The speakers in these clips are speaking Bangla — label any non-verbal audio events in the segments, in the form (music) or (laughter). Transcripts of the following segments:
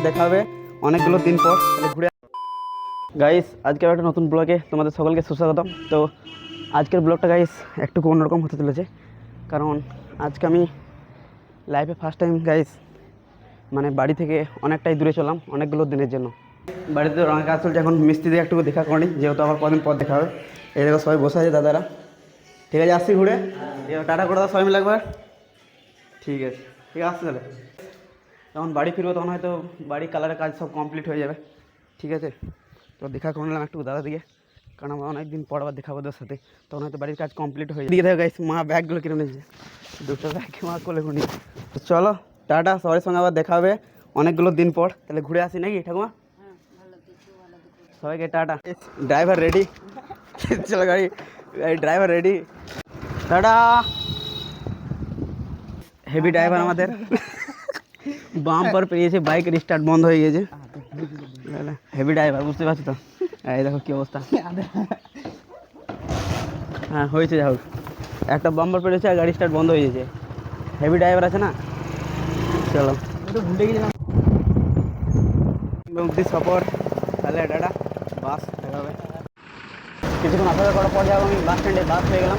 আবার দেখা হবে অনেকগুলো দিন পর তাহলে ঘুরে গাইস আজকে একটা নতুন ব্লগে তোমাদের সকলকে সুস্বাগতম। তো আজকের ব্লগটা গাইস একটু অন্যরকম হতে চলেছে। কারণ আজকে আমি লাইফে ফার্স্ট টাইম গাইস মানে বাড়ি থেকে অনেকটাই দূরে চলাম অনেকগুলো দিনের জন্য। বাড়িতে রঙের কাজ চলছে এখন মিস্ত্রি দিয়ে একটু দেখা করি যেহেতু আবার কদিন পর দেখা হবে। এই দেখো সবাই বসে আছে দাদারা। ঠিক আছে আসছি ঘুরে। টাটা করে দাও সবাই মিলে একবার। ঠিক আছে ঠিক আছে আসছে তাহলে। যখন বাড়ি ফিরবো তখন হয়তো বাড়ি কালারের কাজ সব কমপ্লিট হয়ে যাবে। ঠিক আছে? তো দেখা করে নিলাম একটু দাদা দিকে। কারণ আমরা অনেকদিন পর আবার দেখাবো ওদের সাথে। তখন হয়তো বাড়ির কাজ কমপ্লিট হয়ে দিকে দেখো মা ব্যাগগুলো কিনে নিয়েছে। দুটো ব্যাগ মা কোলে খুনি তো চলো, টাটা সবার সঙ্গে আবার দেখা হবে অনেকগুলো দিন পর। তাহলে ঘুরে আসি নাকি ঠাকুমা? সবাইকে টাটা। ড্রাইভার রেডি (laughs) চলো গাড়ি driver ready tata. Heavy driver আমাদের। বাম পর পেরিয়েছে বাইকের স্টার্ট বন্ধ হয়ে গিয়েছে হেভি ড্রাইভার বুঝতে পারছি তো? এই দেখো কি অবস্থা। হ্যাঁ হয়েছে যাই হোক। একটা বাম্পার পেরেছে আর গাড়ি স্টার্ট বন্ধ হয়ে গেছে। হেভি ড্রাইভার আছে না? চলো। ভুলে গেছিলাম অব্দি সফর তাহলে টাটা, বাস, দেখা হবে। কিছুক্ষণ অপেক্ষা করার পর যাব আমি বাস স্ট্যান্ডে বাস হয়ে গেলাম।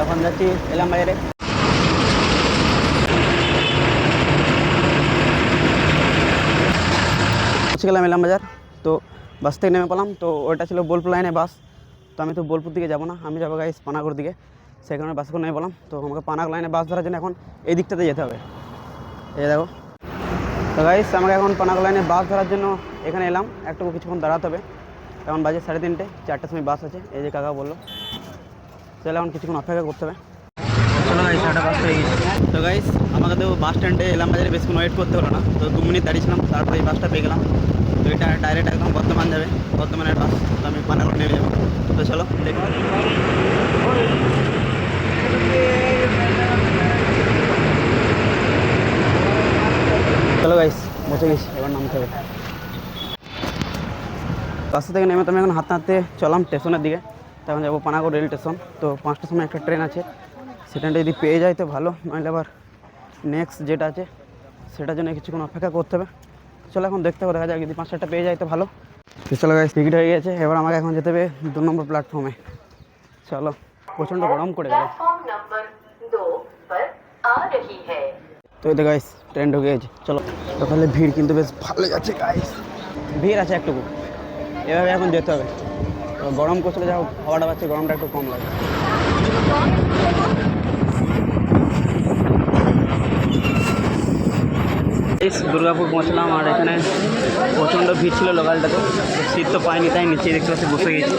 এখন যাচ্ছি এলাম বাজারে। পৌঁছে গেলাম এলাম বাজার। তো বাস থেকে নেমে পেলাম তো ওটা ছিল বোলপুর লাইনে বাস তো আমি তো বোলপুর দিকে যাব না, আমি যাব গাইস পানাগড় দিকে। সেই কারণে বাসে করে নেমে পেলাম তো আমাকে পানাগড় লাইনে বাস ধরার জন্য এখন এই দিকটাতে যেতে হবে। এই দেখো। তো গাইস আমাকে এখন পানাগড় লাইনে বাস ধরার জন্য এখানে এলাম। একটু কিছুক্ষণ দাঁড়াতে হবে। এখন বাজে সাড়ে তিনটে, চারটার সময় বাস আছে। এই যে কাকা বলল। তাহলে এখন কিছুক্ষণ অপেক্ষা করতে হবে। একটা বাস পেয়ে গেছি। তো গাইস আমাকে তো বাস স্ট্যান্ডে এলাম বাজারে বেশিক্ষণ ওয়েট করতে হলো না। তো দু মিনিট দাঁড়িয়েছিলাম তারপরে এই বাসটা পেয়ে গেলাম। তো এটা ডাইরেক্ট একদম বর্ধমান যাবে বর্ধমানের বাস তো আমি পানাগড় নেমে যাব তো চলো, দেখো। চলো গাইস বসে গেছি। এবার নামতে হবে। রাস্তা থেকে নেমে তো আমি এখন হাঁটতে হাঁটতে চলাম স্টেশনের দিকে। তখন যাব পানাগড় রেল স্টেশন তো পাঁচটার সময় একটা ট্রেন আছে। সেটা যদি পেয়ে যায় তো ভালো নাহলে আবার নেক্সট যেটা আছে সেটার জন্য কিছুক্ষণ অপেক্ষা করতে হবে। চলো এখন দেখতে হবে দেখা যাক যদি পাঁচ চারটা পেয়ে যায় তো ভালো। চলো গাছ টিকিট হয়ে গেছে এবার আমাকে এখন যেতে হবে দু নম্বর প্ল্যাটফর্মে চলো প্রচণ্ড গরম করে গেল। তো এতে গাইস ট্রেন ঢুকে গেছে। চলো তাহলে ভিড় কিন্তু বেশ ভালো যাচ্ছে গাইস ভিড় আছে একটুকু। এভাবে এখন যেতে হবে। গরম করছিল যা হাওয়াটা পাচ্ছে গরমটা একটু কম লাগে। এই দুর্গাপুর পৌঁছলাম আর এখানে প্রচণ্ড ভিড় ছিল লোকালটাতে। সিট তো পাইনি, তাই নিচে দেখতে পাচ্ছি বসে গেছি।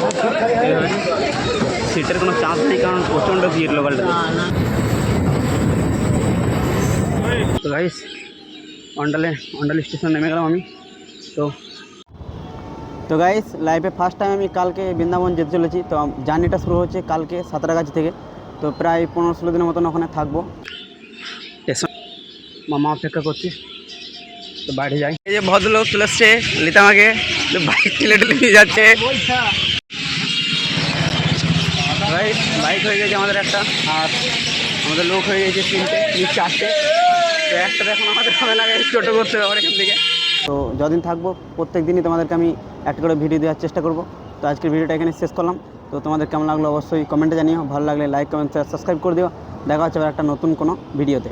এইভাবে সিটের কোনো চান্স নেই, কারণ প্রচণ্ড ভিড় লোকালটাতে। তো গাইস অন্ডালে অন্ডাল স্টেশন নেমে গেলাম আমি। তো তো গাইস লাইফে ফার্স্ট টাইম আমি কালকে বৃন্দাবন যেতে চলেছি। তো জার্নিটা শুরু হচ্ছে কালকে সাঁতরাগাছি থেকে। তো প্রায় পনেরো ষোলো দিনের মতন ওখানে থাকব। মামা অপেক্ষা করছি। তো বাড়ি যাই। এই যে ভদ্রলোক চলে এসছে লিতা আমাকে বাইক ঠেলে ঠেলে নিয়ে যাচ্ছে। বাইক বাইক হয়ে গেছে আমাদের একটা আর আমাদের লোক হয়ে গেছে তিনটে তিন চারটে। তো একটা এখন আমাদের হবে না টোটো করতে হবে এখান থেকে। তো যদিন থাকব প্রত্যেক দিনই তোমাদেরকে আমি একটা করে ভিডিও দেওয়ার চেষ্টা করব। তো আজকের ভিডিওটা এখানে শেষ করলাম। তো তোমাদের কেমন লাগল অবশ্যই কমেন্টে জানিও। ভালো লাগলে লাইক কমেন্ট সাবস্ক্রাইব করে দিও। দেখা হচ্ছে একটা নতুন কোনো ভিডিওতে